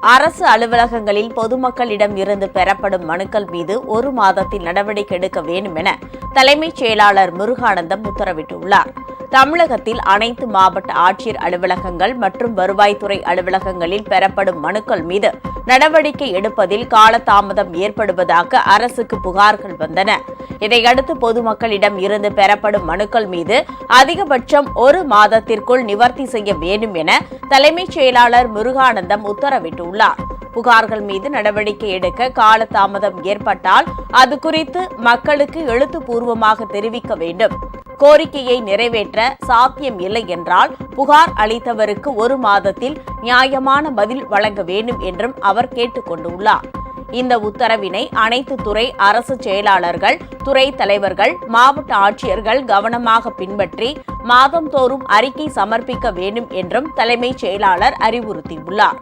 அரசு அலுவலகங்களில் பொதுமக்களிடம் இருந்து பெறப்படும் மனுக்கள் மீது ஒரு மாதத்தில் நடவடிக்கை எடுக்க வேண்டும் என தலைமைச் செயலாளர் முருகானந்தம் உத்தரவிட்டுள்ளார். தமிழகத்தில் அனைத்து மாவட்ட ஆட்சியர் அலுவலகங்கள் மற்றும் வருவாய்த்துறை அலுவலகங்களில் பெறப்படும் மனுக்கள் மீது நடவடிக்கை எடுப்பதில் காலதாமதம் ஏற்படுவதாக அரசுக்கு புகார்கள் வந்தன. இதையடுத்து பொதுமக்களிடம் இருந்து பெறப்படும் மனுக்கள் மீது அதிகபட்சம் ஒரு மாதத்திற்குள் நிவர்த்தி செய்ய வேண்டும் என தலைமைச் செயலாளர் முருகானந்தம் உத்தரவிட்டுள்ளார். புகார்கள் மீது நடவடிக்கை எடுக்க காலதாமதம் ஏற்பட்டால் அது குறித்து மக்களுக்கு எழுத்துப்பூர்வமாக தெரிவிக்க வேண்டும். கோரிக்கையை நிறைவேற்ற சாத்தியம் இல்லை என்றால் புகார் அளித்தவருக்கு ஒரு மாதத்தில் நியாயமான பதில் வழங்க வேண்டும் என்றும் அவர் கேட்டுக் கொண்டுள்ளார் இந்த உத்தரவினை அனைத்து துறை அரசு செயலாளர்கள் துறை தலைவர்கள் மாவட்ட ஆட்சியர்கள் கவனமாக பின்பற்றி மாதந்தோறும் அறிக்கை சமர்ப்பிக்க வேண்டும் என்றும் தலைமைச் செயலாளர் அறிவுறுத்தியுள்ளார்.